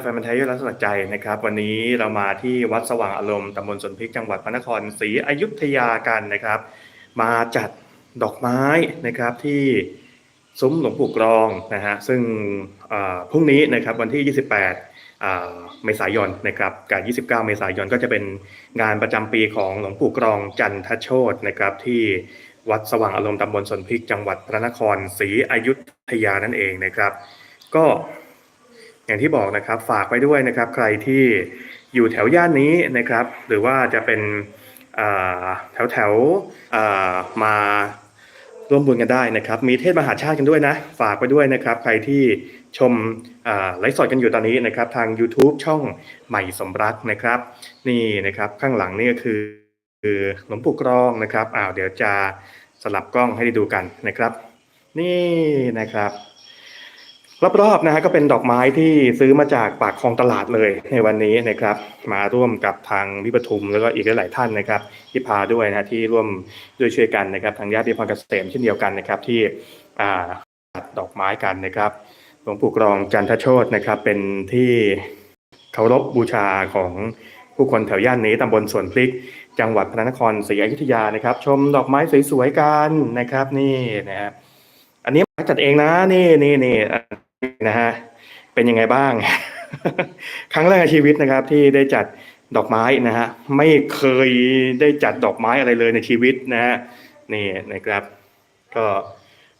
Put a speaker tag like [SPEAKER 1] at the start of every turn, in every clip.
[SPEAKER 1] แฟนพันธุ์ไทยยอดรักสลักใจนะครับ วันนี้เรามาที่วัดสว่างอารมณ์ตำบลสนพริกจังหวัดพระนครศรีอยุธยากันนะครับ มาจัดดอกไม้นะครับที่ซุ้มหลวงปู่กรองนะฮะซึ่งพรุ่งนี้นะครับวันที่ 28 เมษายนนะครับกับ 29 เมษายนก็จะเป็นงานประจำปีของหลวงปู่กรองจันทโชตนะครับที่วัดสว่างอารมณ์ตำบลสนพริกจังหวัดพระนครศรีอยุธยานั่นเองนะครับ ก็ อย่างที่บอกนะครับฝากไว้ด้วยนะครับ ใครที่อยู่แถวย่านนี้นะครับ หรือว่าจะเป็นแถวแถวๆมาร่วมบุญกันได้นะครับ มีเทศมหาชาติกันด้วยนะ ฝากไปด้วยนะครับ ใครที่ชมไลฟ์สดกันอยู่ตอนนี้นะครับ ทาง YouTube ช่องใหม่สมรักนะครับ นี่นะครับข้างหลังนี่ก็คือคือหลวงปู่กรองนะครับอ้าวเดี๋ยวจะสลับกล้องให้ได้ดูกันนะครับ นี่นะครับ รอบๆนะฮะก็เป็นดอกไม้ที่ซื้อมาจากปากคลองตลาดเลยในวันนี้นะครับ มาร่วมกับทางวิปทุมแล้วก็อีกหลายๆท่านนะครับ ที่พาด้วยนะที่ร่วมด้วยช่วยกันนะครับ ทางญาติพรเกษมเช่นเดียวกันนะครับที่ตัดดอกไม้กันนะครับหลวงปู่กรองจันทโชตนะครับ เป็นที่เคารพบูชาของผู้คนแถวย่านนี้ตำบลสวนพริก จังหวัดพระนครศรีอยุธยานะครับ ชมดอกไม้สวยๆกันนะครับ นี่นะครับอันนี้จัดเองนะนี่นี่นี่ นะฮะเป็นยังไงบ้าง ครั้งแรกในชีวิตนะครับ ที่ได้จัดดอกไม้นะฮะไม่เคยได้จัดดอกไม้อะไรเลยในชีวิตนะฮะนี่นะครับ ก็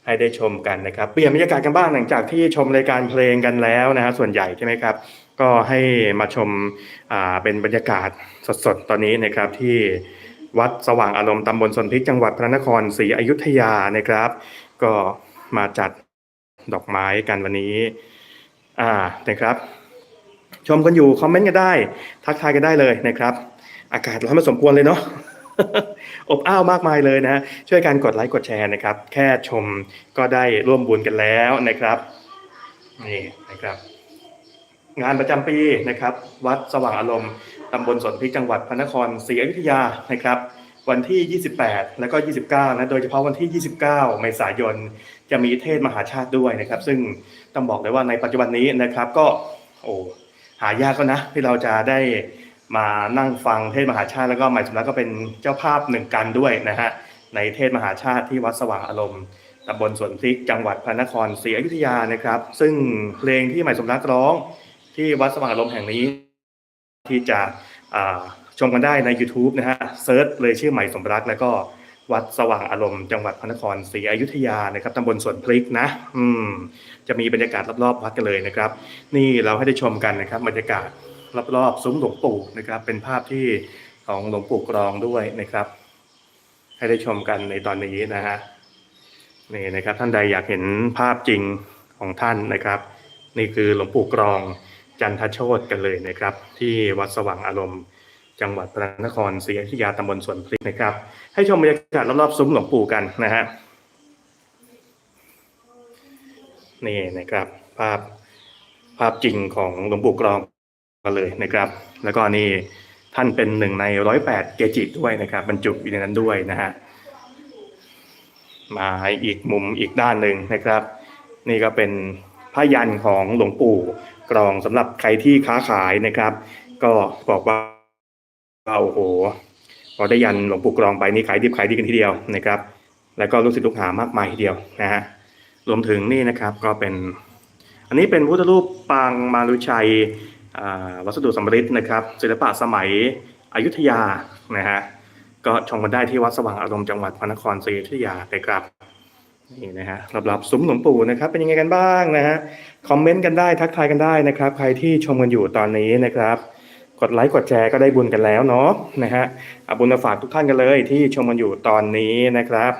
[SPEAKER 1] ให้ได้ชมกันนะครับ เปลี่ยนบรรยากาศกันบ้างหลังจากที่ชมรายการเพลงกันแล้วนะฮะส่วนใหญ่ใช่ไหมครับ ก็ให้มาชมอ่าเป็นบรรยากาศสดๆตอนนี้นะครับที่วัดสว่างอารมณ์ตำบลสนพิกจังหวัดพระนครศรีอยุธยานะครับ ก็มาจัด ดอกไม้กันวันนี้ อ่านะครับ ชมกันอยู่คอมเมนต์กันได้ ทักทายกันได้เลยนะครับ อากาศร้อนมาสมควรเลยเนาะอบอ้าวมากมายเลยนะช่วยกันกดไลค์กดแชร์นะครับ แค่ชมก็ได้ร่วมบุญกันแล้วนะครับนี่นะครับ งานประจำปีนะครับ วัดสว่างอารมณ์ตำบลสนพิกจังหวัดพระนครศรีอยุธยานะครับ วันที่ 28 แล้วก็ 29 นะ โดยเฉพาะวันที่ 29 เมษายน จะมีเทศมหาชาติด้วยนะครับ ซึ่งต้องบอกเลยว่าในปัจจุบันนี้นะครับ ก็ โอ้หายากแล้วนะ ที่เราจะได้มานั่งฟังเทศมหาชาติ แล้วก็หมายสมรักก็เป็นเจ้าภาพหนึ่งกันด้วยนะฮะ ในเทศมหาชาติที่วัดสว่างอารมณ์ตำบลสวนพริก จังหวัดพระนครศรีอยุธยานะครับ ซึ่งเพลงที่หมายสมรักร้องที่วัดสว่างอารมณ์แห่งนี้ ที่จะ ชมกันได้ใน YouTube นะฮะเซิร์ชเลยชื่อใหม่สมรัก แล้วก็วัดสว่างอารมณ์จังหวัดพระนครศรีอยุธยานะครับตำบลสวนพริกนะ อืม จะมีบรรยากาศรอบๆวัดกันเลยนะครับ นี่เราให้ได้ชมกันนะครับบรรยากาศรอบๆซุ้มหลวงปู่นะครับ เป็นภาพที่ของหลวงปู่กรองด้วยนะครับ ให้ได้ชมกันในตอนนี้นะฮะนี่นะครับ ท่านใดอยากเห็นภาพจริงของท่านนะครับ นี่คือหลวงปู่กรองจันทโชตกันเลยนะครับ ที่วัดสว่างอารมณ์ จังหวัดพระนครศรีอยุธยาตำบลสวนพริกนะครับ ให้ชมบรรยากาศรอบๆซุ้มหลวงปู่กันนะฮะนี่นะครับ ภาพภาพจริงของหลวงปู่กรองกันเลยนะครับ แล้วก็นี่ท่านเป็นหนึ่งในร้อยแปดเกจิด้วยนะครับ บรรจุอยู่ในนั้นด้วยนะฮะมาอีกมุมอีกด้านหนึ่งนะครับ นี่ก็เป็นผ้ายันของหลวงปู่กรองสำหรับใครที่ค้าขายนะครับ ก็บอกว่า โอ้โหพอได้ยันหลวงปู่กรองไปนี่ขายดิบขายดีกันทีเดียวนะครับ แล้วก็ลูกศิษย์ลูกหามากมายทีเดียวนะฮะรวมถึงนี่นะครับก็เป็น อันนี้เป็นพุทธรูปปางมารุชัยอ่าวัสดุสำริดนะครับศิลปะสมัยอยุธยานะฮะก็ชมกันได้ที่วัดสว่างอารมณ์จังหวัดพระนครศรีอยุธยานะครับนี่นะฮะรอบๆซุ้มหลวงปู่นะครับ เป็นยังไงกันบ้างนะฮะคอมเมนต์กันได้ทักทายกันได้นะครับ ใครที่ชมกันอยู่ตอนนี้นะครับ กดไลค์กดแชร์ก็ได้บุญกันแล้วเนาะนะฮะเอาบุญมาฝากทุกท่านกันเลยที่ชมกันอยู่ตอนนี้นะครับ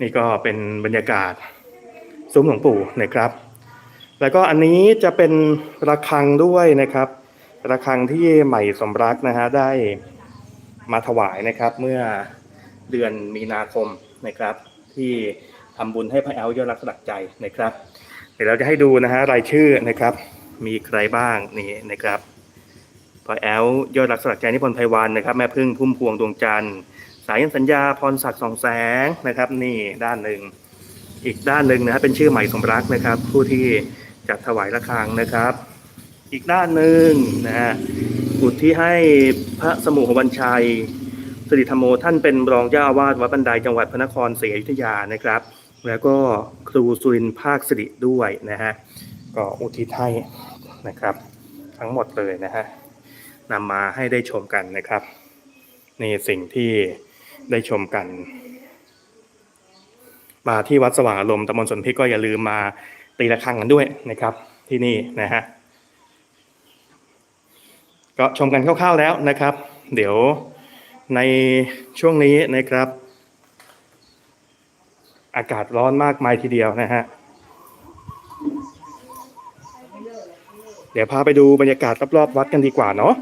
[SPEAKER 1] นี่ก็เป็นบรรยากาศซุ้มหลวงปู่นะครับ แล้วก็อันนี้จะเป็นระฆังด้วยนะครับระฆังที่ใหม่สมรักนะฮะได้มาถวายนะครับเมื่อเดือนมีนาคมนะครับ ที่ทำบุญให้พระแอลยอดรักสลักใจนะครับ เดี๋ยวเราจะให้ดูนะฮะรายชื่อนะครับ มีใครบ้างนี่นะครับพอแอลยอดรักสลักใจนิพนธ์ไพวันนะครับ แม่พึ่งพุ่มพวงดวงจันทร์ สายันสัญญาพรศักดิ์สองแสงนะครับ นี่ด้านหนึ่ง อีกด้านหนึ่งนะครับเป็นชื่อใหม่สมรักนะครับ ผู้ที่จัดถวายระฆังนะครับ อีกด้านหนึ่งนะฮะอุทิศให้พระสมุหบัญชัยสิริธรรมโมท่านเป็นรองเจ้าอาวาสวัดบันไดจังหวัดพระนครศรีอยุธยานะครับ แล้วก็ครูสุรินภาคสิริด้วยนะฮะก็อุทิศให้ นะครับ ทั้งหมดเลยนะฮะนำมาให้ได้ชมกันนะครับในสิ่งที่ได้ชมกัน มาที่วัดสว่างอารมณ์ตำบลสนพิกก็อย่าลืมมาตีระฆังกันด้วยนะครับ ที่นี่นะฮะก็ชมกันคร่าวๆแล้วนะครับ เดี๋ยวในช่วงนี้นะครับ อากาศร้อนมากมายทีเดียวนะฮะ เดี๋ยวพาไปดูบรรยากาศรอบๆวัดกันดีกว่าเนาะ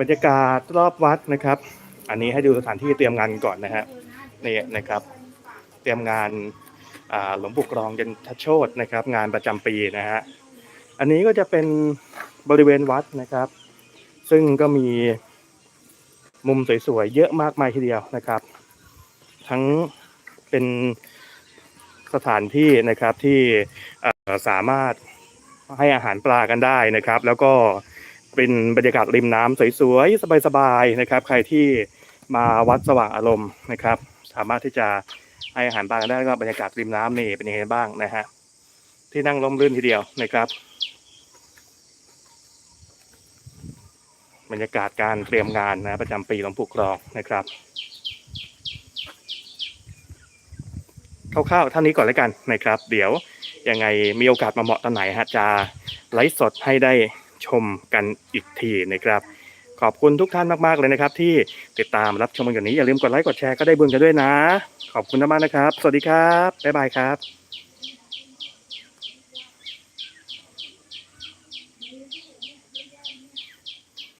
[SPEAKER 1] บรรยากาศรอบวัดนะครับ อันนี้ให้ดูสถานที่เตรียมงานก่อนนะฮะนี่นะครับ เตรียมงานหลวงปู่กรองยันทโชตนะครับ งานประจำปีนะฮะอันนี้ก็จะเป็นบริเวณวัดนะครับ ซึ่งก็มีมุมสวยๆเยอะมากมายทีเดียวนะครับ ทั้งเป็นสถานที่นะครับที่สามารถ ให้อาหารปลากันได้นะครับ แล้วก็เป็นบรรยากาศริมน้ำสวยๆสบายๆนะครับ ใครที่มาวัดสว่างอารมณ์นะครับ สามารถที่จะให้อาหารปลากันได้ก็บรรยากาศริมน้ำนี่เป็นยังไงบ้างนะฮะที่นั่งร่มรื่นทีเดียวนะครับ บรรยากาศการเตรียมงานนะประจำปีหลวงปู่กรองนะครับคร่าวๆเท่านี้ก่อนแล้วกันนะครับ เดี๋ยว ยังไงมีโอกาสมาเหมาะตอนไหนฮะจะไลฟ์สดให้ได้ชมกันอีกทีนะครับขอบคุณทุกท่านมากๆเลยนะครับ ที่ติดตามรับชมกันอย่างนี้อย่าลืมกดไลค์กดแชร์ก็ได้บุญกันด้วยนะ ขอบคุณมากๆนะครับ สวัสดีครับ บ๊ายบายครับ